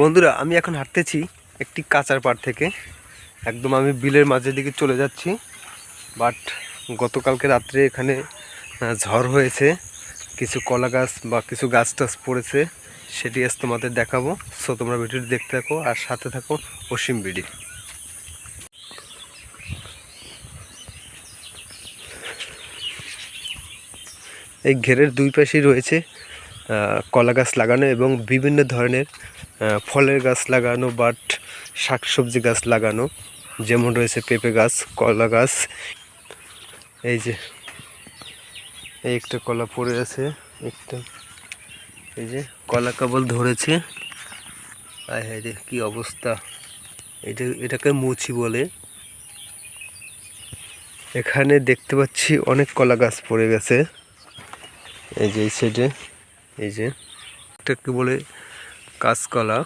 বন্ধুরা, আমি এখন হাঁটতেছি একটি কাঁচার পাড় থেকে। একদম আমি বিলের মাঝের দিকে চলে যাচ্ছি, বাট গতকালকে রাত্রে এখানে ঝড় হয়েছে, কিছু কলা গাছ বা কিছু গাছ টাছ পড়েছে, সেটি আজ তোমাদের দেখাবো। সো তোমরা ভিডিওটি দেখতে থাকো আর সাথে থাকো অসীম বিডি। এই ঘেরের দুই পাশেই রয়েছে কলা গাছ লাগানো এবং বিভিন্ন ধরনের ফলের গাছ লাগানো, বাট শাকসবজি গাছ লাগানো, যেমন রয়েছে পেঁপে গাছ, কলা গাছ। এই যে, এই একটা কলা পড়ে আছে, একটা, এই যে, কলা কাবল ধরেছে। আয় হায় রে, কী অবস্থা। এটা, এটাকে মুচি বলে। এখানে দেখতে পাচ্ছি অনেক কলা গাছ পড়ে গেছে। এই যে, এই সাইডে এই যে, এটাকে বলে কাঁচকলা।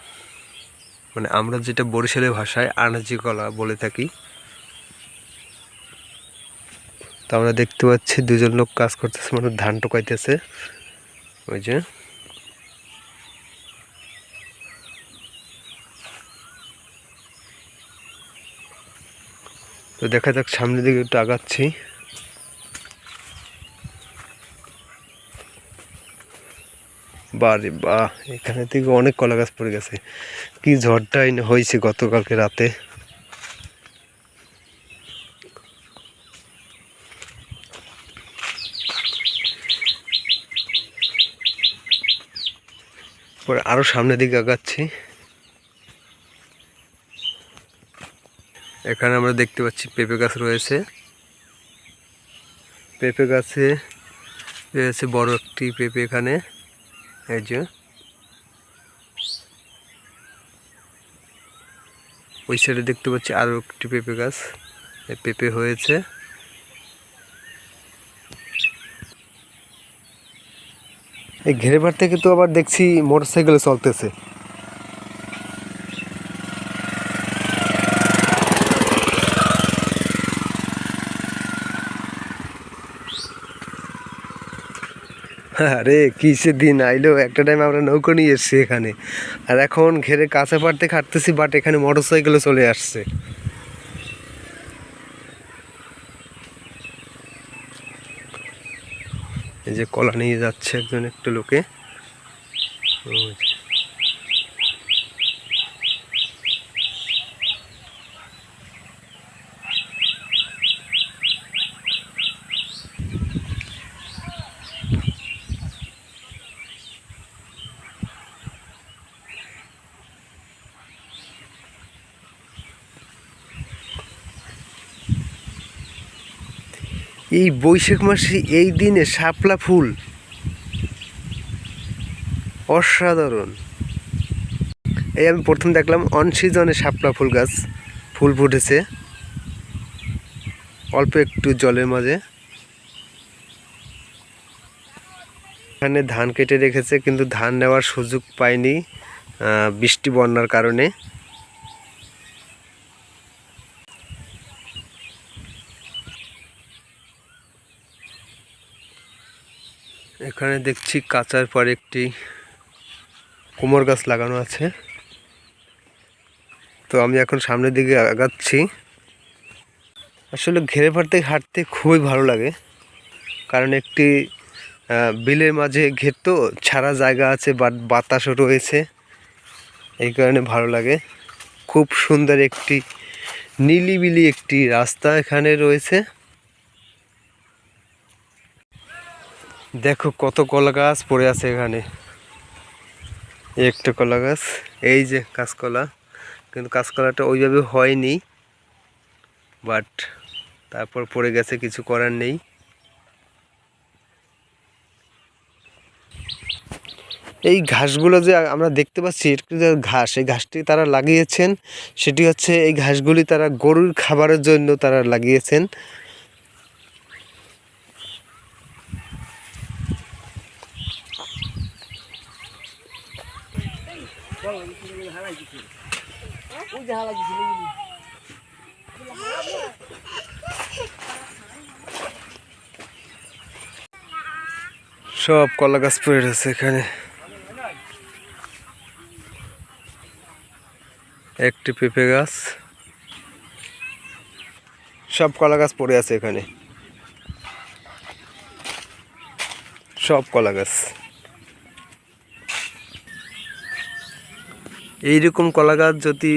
মানে আমরা যেটা বরিশালের ভাষায় আনাজি কলা বলে থাকি। তো আমরা দেখতে পাচ্ছি দুজন লোক কাজ করতেছে মানে ধান টোকাইতেছে। ওই যে। তো দেখা যাক সামনের দিকে একটু আগাচ্ছি। বারে বাহ, এখানে থেকে অনেক কলা গাছ পড়ে গেছে। কি ঝড়টাই হয়েছে গতকালকে রাতে। পরে আরও সামনের দিকে আগাচ্ছি। এখানে আমরা দেখতে পাচ্ছি পেঁপে গাছ রয়েছে। পেঁপে গাছে রয়েছে বড় একটি পেঁপে এখানে। এই ওই সাইডে দেখতে পাচ্ছি আরও একটি পেঁপে গাছ। পেঁপে হয়েছে। এই ঘেরে বার থেকে তো আবার দেখছি মোটর সাইকেল চলতেছে। আরে কিসে দিন? আইলো একটা টাইম আমরা নৌকো নিয়ে এসছি এখানে। আর এখন ঘেরে কাছে পাড়তে খাটতেছি বাট এখানে মোটর সাইকেলে চলে আসছে। এই যে কলা নিয়ে যাচ্ছে একজন একটা লোকে ওই যে। এই বৈশাখ মাসে এই দিনে শাপলা ফুল। অসাধারণ। এই আমি প্রথম দেখলাম অন সিজনে শাপলা ফুল গাছ, ফুল ফুটেছে। অল্প একটু জলের মাঝে। এখানে ধান কেটে রেখেছে, কিন্তু ধান নেওয়ার সুযোগ পায়নি বৃষ্টি বন্যার কারণে। এখানে দেখছি কাঁচার পরে একটি কোমর গাছ লাগানো আছে। তো আমি এখন সামনের দিকে আগাচ্ছি। আসলে ঘেরে ফাড়তে হাঁটতে খুবই ভালো লাগে। কারণ একটি বিলের মাঝে ঘের তো ছাড়া জায়গা আছে বাতাসও রয়েছে। এই কারণে ভালো লাগে। খুব সুন্দর একটি, নিলিবিলি একটি রাস্তা এখানে রয়েছে। দেখো কত কলা গাছ পড়ে আছে এখানে। একটা কলা গাছ, এই যে কাঁচকলা। কিন্তু কাঁচকলাটা ওইভাবে হয়নি বাট তারপর পড়ে গেছে, কিছু করার নেই। এই ঘাসগুলো যে আমরা দেখতে পাচ্ছি যে ঘাস, এই ঘাসটি তারা লাগিয়েছেন। সেটি হচ্ছে এই ঘাসগুলি তারা গরুর খাবারের জন্য তারা লাগিয়েছেন। সব কলা গাছ পড়ে রয়েছে এখানে। একটি পেঁপে গাছ। সব কলা গাছ পড়ে আছে এখানে। সব কলা গাছ। এইরকম কলা গাছ যদি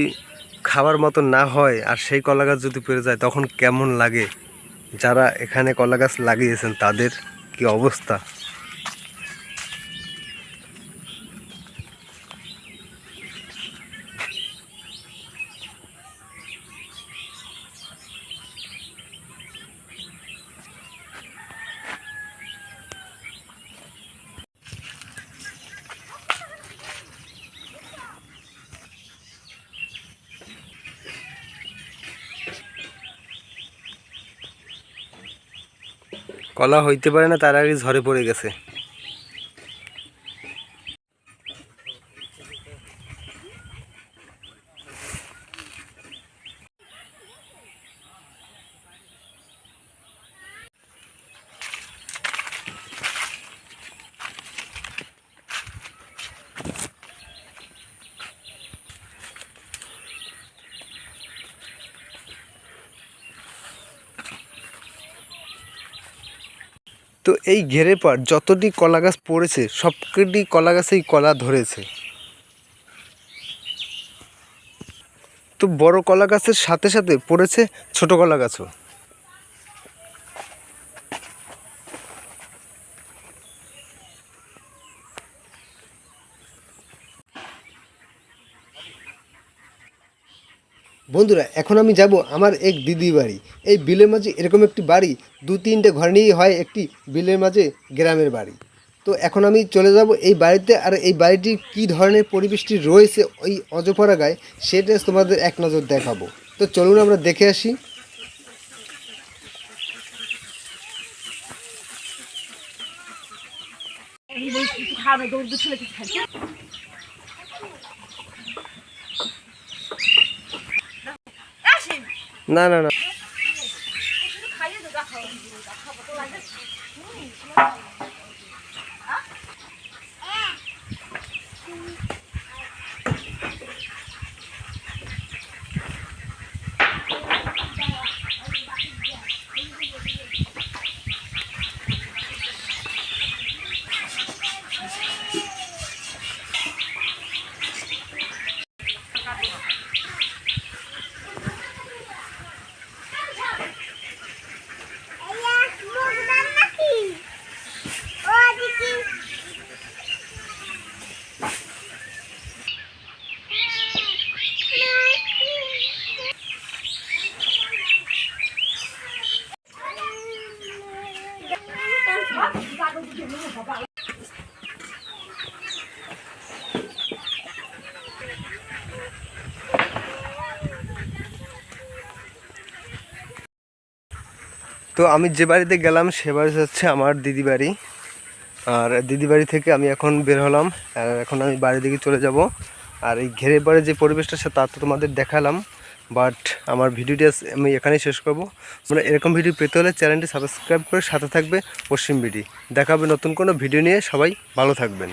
খাবার মতো না হয় আর সেই কলা গাছ যদি পড়ে যায়, তখন কেমন লাগে? যারা এখানে কলা গাছ লাগিয়েছেন, তাদের কি অবস্থা? কলা হইতে পারে না তার আগে ঝরে পড়ে গেছে। তো এই ঘেরে পর যতটি কলা গাছ পড়েছে, সবকটি কলা গাছেই কলা ধরেছে। তো বড় কলা গাছের সাথে সাথে পড়েছে ছোট কলা গাছও বন্ধুরা, এখন আমি যাব আমার এক দিদি বাড়ি। এই বিলের মাঝে এরকম একটি বাড়ি, দু তিনটে ঘর নিয়েই হয় একটি বিলের মাঝে গ্রামের বাড়ি। তো এখন আমি চলে যাব এই বাড়িতে, আর এই বাড়িটি কী ধরনের পরিবেশটি রয়েছে ওই অজপরা গায়ে, সেটা তোমাদের এক নজর দেখাবো। তো চলুন আমরা দেখে আসি। খাবে? না না না। খাইয়ে তো আমি যে বাড়িতে গেলাম, সে বাড়ি হচ্ছে আমার দিদি বাড়ি। আর দিদি বাড়ি থেকে আমি এখন বের হলাম, আর এখন আমি বাড়ির দিকে চলে যাব। আর এই ঘেরে পরে যে পরিবেশটা, সে তা তো তোমাদের দেখালাম বাট আমার ভিডিওটি আমি এখানেই শেষ করব। তোমরা এরকম ভিডিও পেতে হলে চ্যানেলটি সাবস্ক্রাইব করে সাথে থাকবে পশ্চিম বিডি। দেখাবে নতুন কোনো ভিডিও নিয়ে। সবাই ভালো থাকবেন।